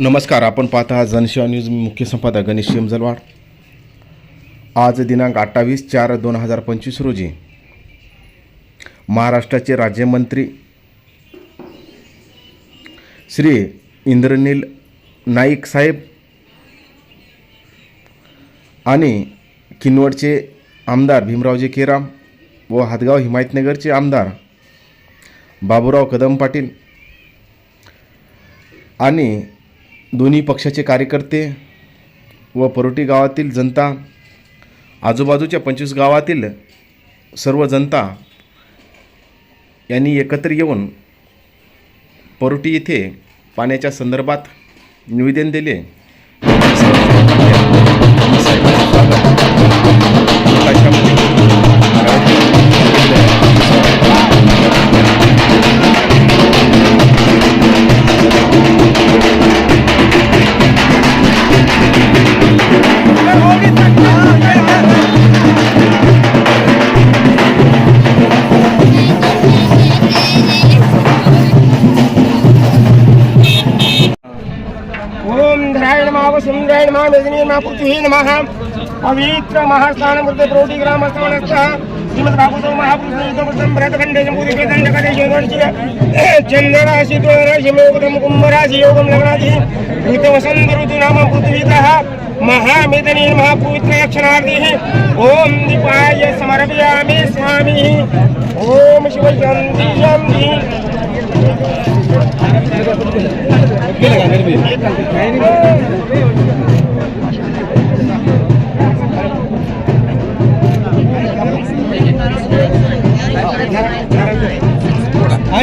नमस्कार आपण पाहता आहात न्यूज मुख्य संपादक गणेश शिमजलवाड. आज दिनांक अठ्ठावीस चार दोन हजार पंचवीस रोजी महाराष्ट्राचे राज्यमंत्री श्री इंद्रनील नाईक साहेब आणि किनवटचे आमदार भीमरावजी केराम व हातगाव हिमायतनगरचे आमदार बाबूराव कदम पाटील आणि दोन्ही पक्षाचे कार्यकर्ते व परोटी गावातील जनता आजूबाजूच्या पंचवीस गावातील सर्व जनता यांनी एकत्र येऊन परोटी येथे पाण्याच्या संदर्भात निवेदन दिले. धराय नमः वसुंधराय नमः. मेदिनी नमः पृथ्वी नमः पवित्र महास्थानमूर्ते प्रौढी ग्रामस्थानस्थः श्रीमद नाम महापुरुषोत्तम भरतखंडे जम्बूदिके दंडकटे योगर्षिक चंद्रराशि स्वामिः ॐ कुंभराशि योगम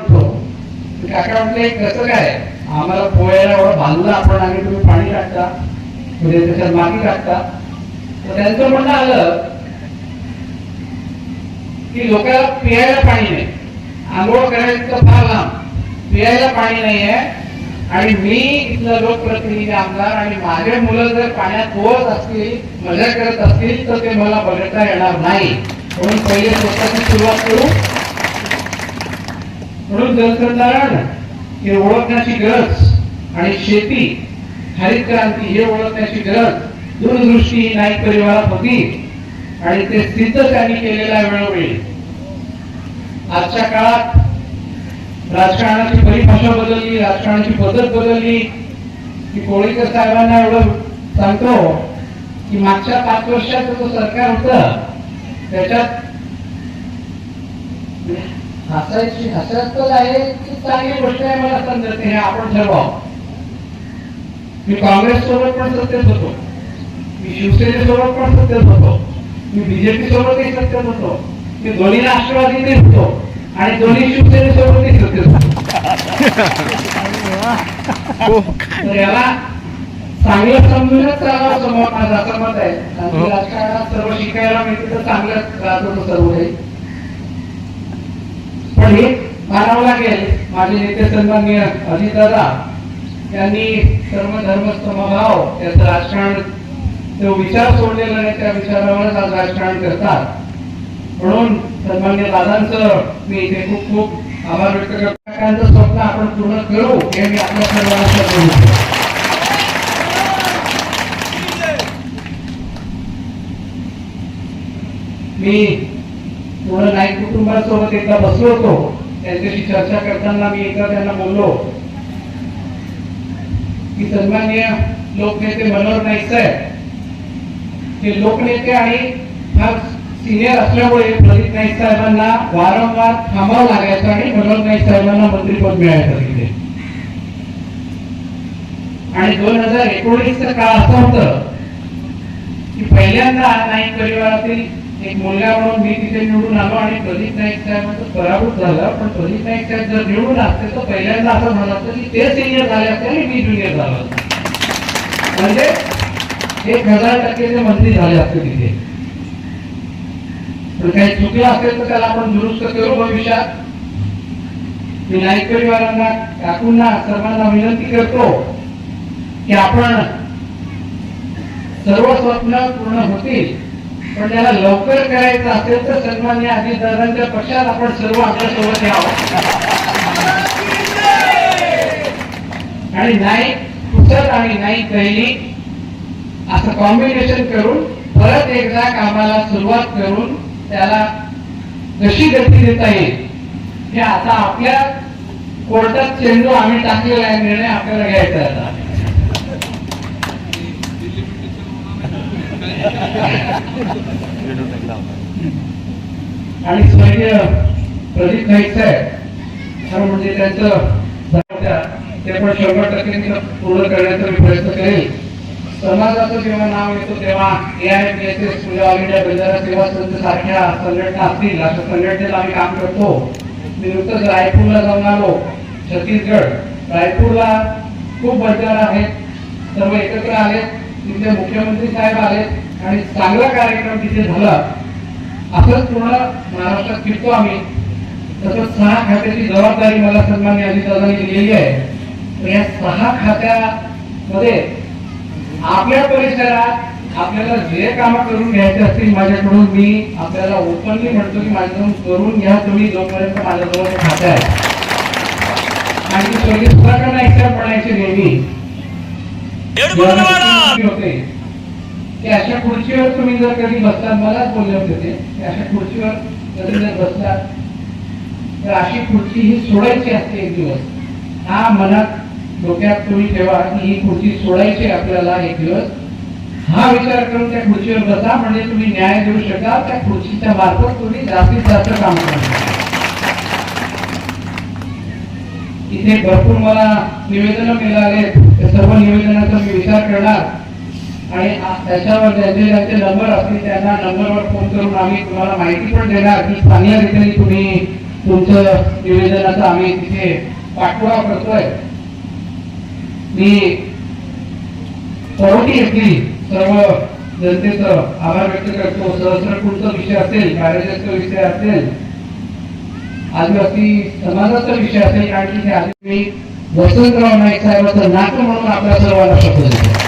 काका म्हटलं कसं काय? आम्हाला पोळ्याला एवढं बांधलं आपण आणि तुम्ही पाणी टाकता म्हणजे त्याच्यात माती टाकता. तर त्यांचं म्हणणं आलं की लोकांना पियायला पाणी नाही. आंघोळ करायचं फार लांब. पियायला पाणी नाही आहे आणि मी इथलं लोकप्रतिनिधी आमदार आणि माझे मुलं जर पाण्यात पोहत असतील मजा करत असतील तर ते मला बघता येणार नाही. म्हणून पहिले स्वतःची सुरुवात करू. म्हणून जलसंधारण हे ओळखण्याची गरज आणि शेती हरित क्रांती हे ओळखण्याची गरज दूरदृष्टी ही नाईक परिवारात होती आणि ते सिद्ध त्यांनी केलेल्या वेळोवेळी. आजच्या काळात राजकारणाची परिभाषा बदलली राजकारणाची पद्धत बदलली. की कोळीकर साहेबांना एवढं सांगतो की मागच्या पाच वर्षाचं जो सरकार होतं त्याच्यात हसायची हसायचं आहे की चांगली गोष्ट आहे मला समजते हे आपण ठरवावं. मी काँग्रेस सोबत पण सत्तेत होतो. मी शिवसेनेसोबत पण सत्तेत होतो. मी बीजेपी सोबतही सत्तेत होतो. मी दोन्ही राष्ट्रवादीतही होतो. आणि दोन्ही शिवसेनेसोबतही सत्तेत होतो. तर याला चांगलं समजूनच चालावं समोर माझं असं मत आहे. आणि राजकारणात सर्व शिकायला मिळते तर चांगलंच राहत होतं सर्व काही पण हे मानावं लागेल. माझे नेते सन्माननीय अजितदादा त्यांनी सर्व धर्मस्तमभाव त्याचं राजकारण जो विचार सोडलेला नाही त्या विचारावरच आज राजकारण करतात. म्हणून सन्मान्य दादांचं मी इथे खूप खूप आभार व्यक्त करतो. काकांचं स्वप्न आपण पूर्ण करू हे मी आपल्या सर्वांना सांगतो. मी पूर्ण नाईक कुटुंबासोबत एकदा बसलो होतो. त्यांच्याशी चर्चा करताना मी एकदा त्यांना बोललो की सन्माननीय लोकनेते मनोहर नाईक साहेब हे लोकनेते आणि फार सिनियर असल्यामुळे प्रदीप नाईक साहेबांना वारंवार थांबावं लागायचं आणि मनोहर नाईक साहेबांना मंत्रीपद मिळायचं तिथे. आणि दोन हजार एकोणीसचा काळ असं होतं की पहिल्यांदा नाईक परिवारातील एक बोलल्यावरून मी तिथे निवडून आलो आणि प्रदीप नाईक साहेबांचं पराभूत झालं. पण प्रदीप नाईक साहेब जर निवडून असते तर पहिल्यांदा असं झालं असतं की ते सिनियर झाले असते आणि मी ज्युनियर झालो म्हणजे एक हजार टक्के ते मंत्री झाले असते तिथे. पण काही चुकलं असेल तर त्याला आपण दुरुस्त करू भविष्यात. मी नाईक परिवारांना काकूंना सर्वांना विनंती करतो की आपण सर्व स्वप्न पूर्ण होतील. पण त्याला लवकर करायचं असेल तर सन्मान्य अजितदादांच्या पक्षात आपण सर्व आपल्यासोबत यावं. आणि नाही पुसद आणि नाही कैली असं कॉम्बिनेशन करून परत एकदा कामाला सुरुवात करून त्याला कशी गती देता येईल हे आता आपल्या कोर्टात चेंडू आम्ही टाकलेला आहे निर्णय आपल्याला घ्यायचा आता. आणि स्वर्गीय प्रदीप नाईक साहेब खरं म्हणजे त्यांचं ते पण शंभर टक्के पूर्ण करण्याचा मी प्रयत्न करेल समाजाचं जेव्हा नाव येतो तेव्हा A I P S S म्हणजे ऑल इंडिया बंजारा सेवा संघ सारख्या संघटना असतील. अशा संघटनेला आम्ही काम करतो. मी नुकतंच रायपूरला जाऊन आलो छत्तीसगड. रायपूरला खूप बंजारा आहेत. सर्व एकत्र आलेत. तिथले मुख्यमंत्री साहेब आलेत. आणि चांगला कार्यक्रम तिथे झाला असंच पूर्ण महाराष्ट्रात फिरतो आम्ही. तसंच सहा खात्याची जबाबदारी मला सन्मान्य अजितदादांनी दिलेली आहे. तर या सहा खात्यामध्ये आपल्या परिसरात आपल्याला जे काम करून घ्यायचे असतील माझ्याकडून मी आपल्याला ओपनली म्हणतो की माझ्याकडून करून घ्या तुम्ही जोपर्यंत माझ्याजवळ खाते आहे. आणि नाईक साहेब म्हणायचे नेहमी होते. की अशा खुर्चीवर तुम्ही जर कधी बसलात मलाच बोलले होते ते अशा खुर्चीवर कधी जर बसलात तर अशी खुर्ची ही सोडायची असते एक दिवस. हा मनात डोक्यात तुम्ही ठेवा की ही खुर्ची सोडायची आपल्याला एक दिवस. हा विचार करून त्या खुर्चीवर बसा म्हणजे तुम्ही न्याय देऊ शकाल त्या खुर्चीच्या मार्फत तुम्ही जास्तीत जास्त काम करा इथे भरपूर मला निवेदन मिळाले सर्व निवेदनाचा मी विचार करणार. आणि त्याच्यावर ज्यांचे ज्यांचे नंबर असतील त्यांना नंबरवर फोन करून आम्ही तुम्हाला माहिती पण देणार. की स्थानीय रीतीने तुम्ही तुमचं निवेदनाचा आम्ही तिथे पाठपुरावा करतोय. मी परवटी येथील सर्व जनतेचं आभार व्यक्त करतो. सहस्रकुलचा विषय असेल कार्यजास्त विषय असेल आदिवासी समाजाचा विषय असेल कारण की मी वसंतराव नाईक साहेबांचं नातं म्हणून आपल्या सर्वांना शपथ देतो.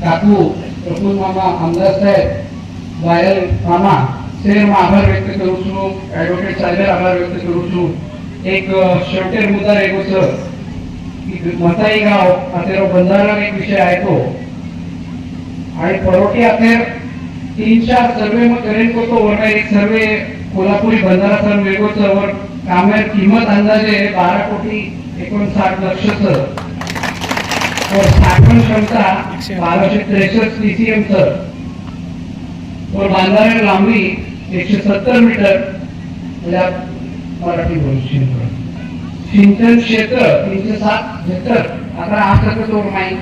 કાકુ પ્રફુલ મામા અમદાર સાહેબ વાયલ મામા શહેરમાં આભાર વ્યક્ત કરું છું એડવોકેટ સાહેબ આભાર વ્યક્ત કરું છું એક शेवटेर मुद्दा एगो सर की मताई गाव अखेर बंधारा एक विषय आहे तो आणि परोठी अखेर तीन चार सर्वे मग करेन को तो वर एक सर्वे कोल्हापुरी बंधारा सर वेगोच वर कामेर किंमत अंदाजे बारा कोटी एकोणसाठ लक्षच और साठवण क्षमता बाराशे त्रेसष्ट सीसीएम सर और बांधारा लांबी एकशे सत्तर मीटर. म्हणजे मराठी शकतो. सिंचन क्षेत्र तीनशे सात हेक्टर अकरा आठ टक्के तो नाही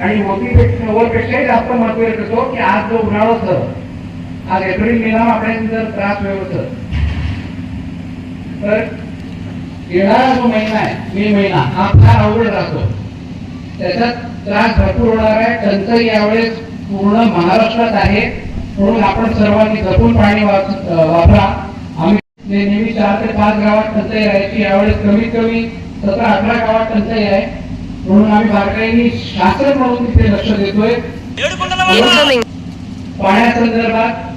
आणि वरपेक्षाही जास्त महत्त्व येत होतो की आज जो उन्हाळा होतं आज एप्रिल महिना आपल्याला जर त्रास होत तर येणारा जो महिना आहे मे महिना हा फार अवघड राहतो त्याच्यात त्रास भरपूर होणार आहे. टंचाई यावेळेस पूर्ण महाराष्ट्रात आहे. म्हणून आपण सर्वांनी जपून पाणी वापरा. आम्ही नेहमी चार ते पाच गावात टंचाई राहायची. यावेळेस कमीत कमी सतरा अठरा गावात टंचाई आहे. म्हणून आम्ही बारकाईने शासन म्हणून तिथे लक्ष देतोय. पाण्यासंदर्भात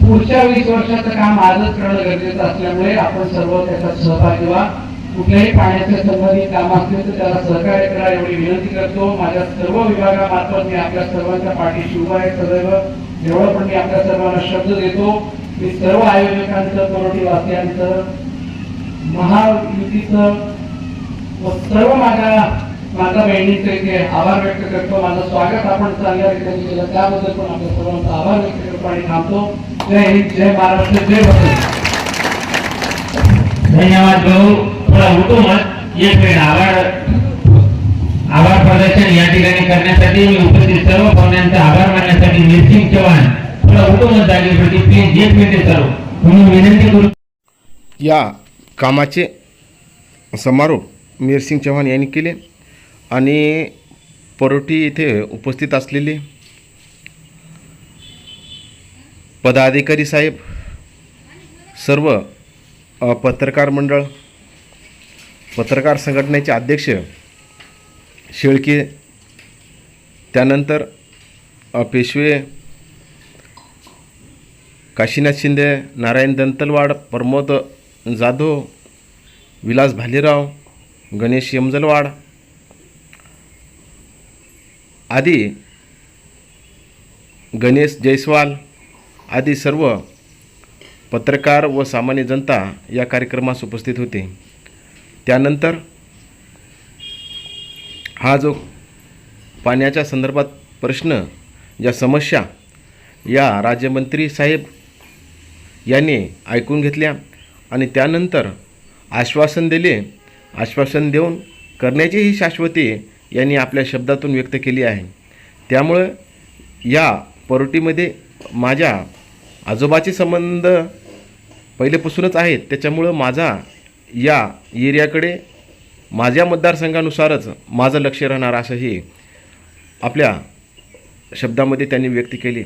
पुढच्या वीस वर्षाचं काम आजच करणं गरजेचं असल्यामुळे आपण सर्व त्याच्यात सहभागी व्हा. कुठल्याही पाण्याच्या संबंधित काम असतील तर त्याला सहकार्य करा एवढी विनंती करतो. माझ्या सर्व विभागामार्फत मी आपल्या सर्वांच्या पाठीशी उभा आहे. सदैव जेवढं पण मी आपल्या सर्वांना शब्द देतो मी सर्व आयोजकांचं करोटीवासियांचं महायुतीचं व सर्व माझ्या माझ्या बहिणीचं इथे आभार व्यक्त करतो. माझं स्वागत आपण चांगल्या रीतीने केलं. त्याबद्दल पण आपल्या सर्वांचा आभार व्यक्त करतो आणि थांबतो. जय हिंद जय महाराष्ट्र जय भारत धन्यवाद भाऊ. थोडा उठू मत एक वेळ आभार आभार प्रदर्शन या ठिकाणी करण्यासाठी मी उपस्थित सर्व पाहुण्यांचा आभार मानण्यासाठी मिरसिंग चव्हाण. थोडा उठू मत जागेवरती प्लीज एक मिनिट सर्व म्हणून विनंती करू या कामाचे समारोप मीरसिंग चव्हाण यांनी केले आणि परोटी येथे उपस्थित असलेले पदाधिकारी साहेब सर्व पत्रकार मंडळ पत्रकार संघटनेचे अध्यक्ष शेळके त्यानंतर पेशवे काशीनाथ शिंदे नारायण दंतलवाड प्रमोद जाधव विलास भालेराव गणेश यमजलवाड आदी गणेश जयस्वाल आदी सर्व पत्रकार व सामान्य जनता या कार्यक्रमास उपस्थित होते. त्यानंतर हा जो पाण्याच्या संदर्भात प्रश्न ज्या समस्या या राज्यमंत्री साहेब यांनी ऐकून घेतल्या आणि त्यानंतर आश्वासन दिले आश्वासन देऊन करण्याचीही शाश्वती यांनी आपल्या शब्दातून व्यक्त केली आहे. त्यामुळं या परोटीमध्ये माझ्या आजोबाचे संबंध पहिलेपासूनच आहेत त्याच्यामुळं माझा या एरियाकडे माझ्या मतदारसंघानुसारच माझं लक्ष राहणार असंही आपल्या शब्दामध्ये त्यांनी व्यक्त केली.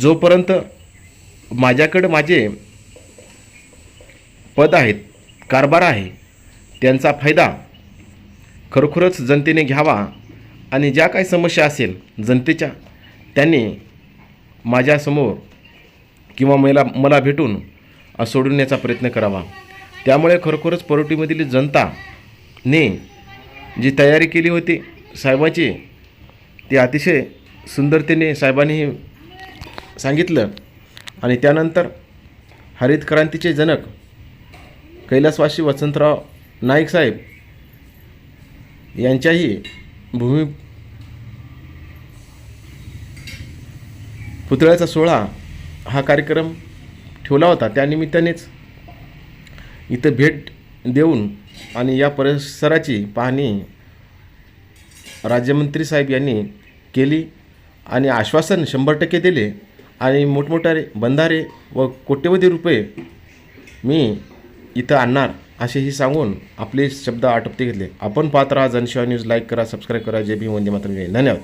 जोपर्यंत माझ्याकडं माझे पद आहेत कारभार आहे त्यांचा फायदा खरोखरच जनतेने घ्यावा आणि ज्या काही समस्या असेल जनतेच्या त्यांनी माझ्यासमोर किंवा मला मला भेटून सोडवण्याचा प्रयत्न करावा. त्यामुळे खरोखरच परोटीमधील जनताने जी तयारी केली होती साहेबाची ती अतिशय सुंदरतेने साहेबांनी सांगितलं. आणि त्यानंतर हरित क्रांतीचे जनक कैलासवासी वसंतराव नाईक साहेब यांच्याही भूमी पुतळ्याचा सोहळा हा कार्यक्रम ठेवला होता. त्यानिमित्तानेच इथं भेट देऊन आणि या परिसराची पाहणी राज्यमंत्री साहेब यांनी केली आणि आश्वासन शंभर टक्के दिले आणि मोठमोठारे बंधारे व कोट्यवधी रुपये मी इथं आणणार असेही सांगून आपले शब्द आटोपते घेतले. आपण पाहत राहा जनशिवा न्यूज लाईक करा सबस्क्राईब करा. जे बी वंदे मात्र धन्यवाद.